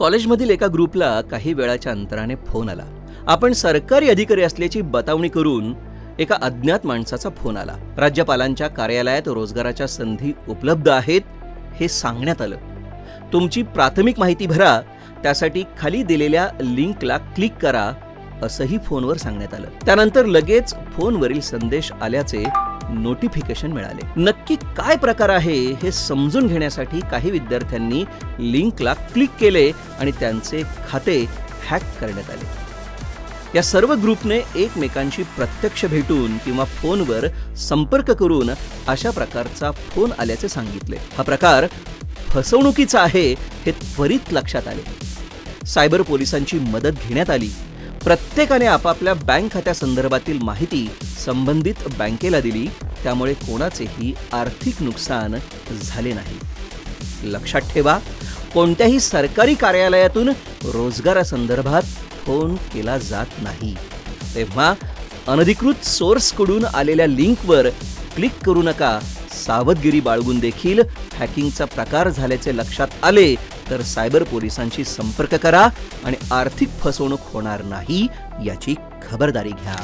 कॉलेजमधील एका ग्रुपला काही वेळाच्या अंतराने फोन आला. आपण सरकारी अधिकारी असल्याची बतावणी करून एका अज्ञात माणसाचा फोन आला. राज्यपालांच्या कार्यालयात रोजगाराच्या संधी उपलब्ध आहेत हे सांगण्यात आलं. तुमची प्राथमिक माहिती भरा त्यासाठी खाली दिलेल्या लिंकला क्लिक करा असंही फोनवर सांगण्यात आलं. त्यानंतर लगेच फोनवरील संदेश आल्याचे नोटिफिकेशन मिळाले. नक्की काय प्रकार आहे हे समजून घेण्यासाठी काही विद्यार्थ्यांनी लिंकला क्लिक केले आणि त्यांचे खाते हॅक करण्यात आले. या सर्व ग्रुपने एकमेकांशी प्रत्यक्ष भेटून किंवा फोनवर संपर्क करून अशा प्रकारचा फोन आल्याचे सांगितले. हा प्रकार फसवणुकीचा आहे हे त्वरित लक्षात आले. सायबर पोलिसांची मदत घेण्यात आली. प्रत्येकाने आपापल्या बँक खात्यासंदर्भातील माहिती संबंधित बँकेला दिली त्यामुळे कोणाचेही आर्थिक नुकसान झाले नाही. लक्षात ठेवा कोणत्याही सरकारी कार्यालयातून रोजगारासंदर्भात फोन केला जात नाही. तेव्हा अनधिकृत सोर्सकडून आलेल्या लिंकवर क्लिक करू नका. सावधगिरी बाळगून देखील हॅकिंगचा प्रकार झाल्याचे लक्षात आले तर सायबर पोलिसांशी संपर्क करा आणि आर्थिक फसवणूक होणार नाही याची खबरदारी घ्या.